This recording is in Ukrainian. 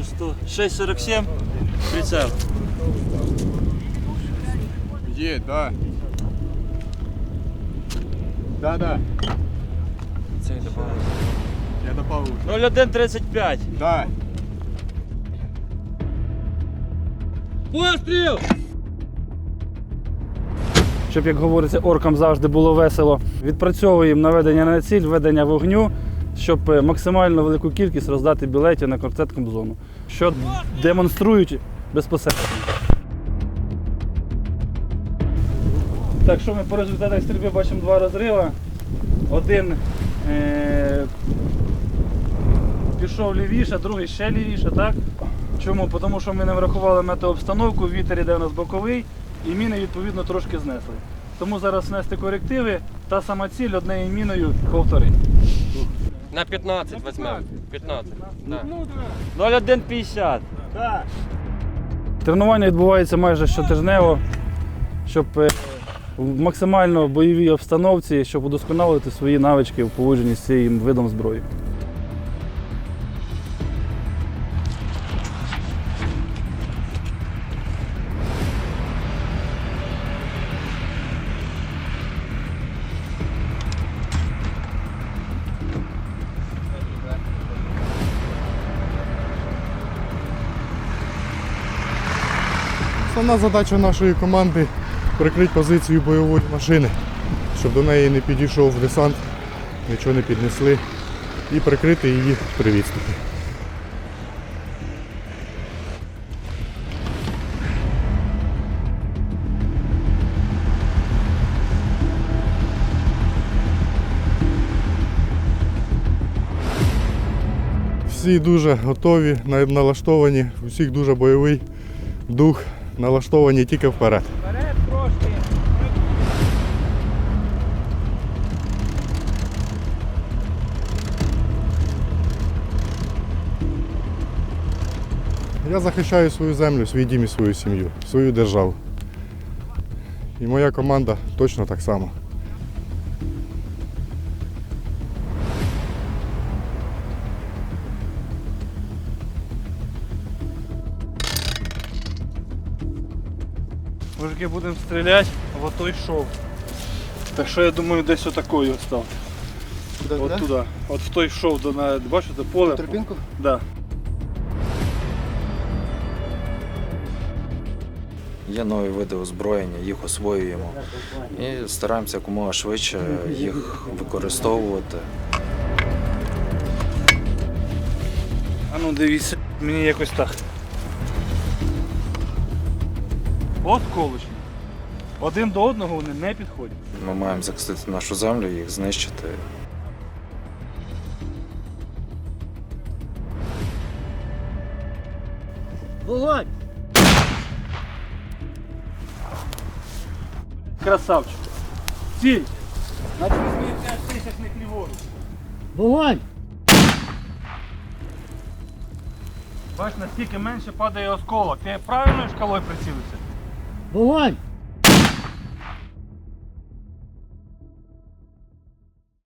6,47, прицел. Є, да. Да, да. Цей добавив. Я добавив. 0135. Да. Постріл! Щоб, як говориться, оркам завжди було весело. Відпрацьовуємо наведення на ціль, ведення вогню, щоб е, максимально велику кількість роздати білетів на концерт зону, що демонструють безпосередньо. Так, що ми по результатах стрільби бачимо два розриви. Один е- пішов лівіше, другий ще лівіше, так? Чому? Тому що ми не врахували метеообстановку, вітер іде у нас боковий, і міни відповідно трошки знесли. Тому зараз внести корективи, та сама ціль однією міною повторить. На 15 візьмемо. 15. Да. 0150. Да. Тренування відбувається майже щотижнево, щоб е, в максимально бойовій обстановці, щоб удосконалити свої навички в поводженні з цим видом зброї. Основна задача нашої команди прикрити позицію бойової машини, щоб до неї не підійшов десант, нічого не піднесли, і прикрити її при відступі. Всі дуже готові, налаштовані, у всіх дуже бойовий дух, налаштовані тільки вперед. Вперед трошки. Я захищаю свою землю, свій дім і свою сім'ю, свою державу. І моя команда точно так само. Мужики будемо стріляти в отой шов. Так що я думаю, десь отакою став. От туди. От в той шов до на бачите поле. Тропінку? Да. Є нові види озброєння, їх освоюємо і стараємося якомога швидше їх використовувати. А ну дивіться, мені якось так. От колочні. Один до одного вони не підходять. Ми маємо захистити нашу землю, їх знищити. Вогонь! Красавчик. Ціль. Значить, візьми 5 тисяч не ліворуч. Вогонь! Бач, наскільки менше падає осколок. Ти правильною шкалою прицілився? Вогонь!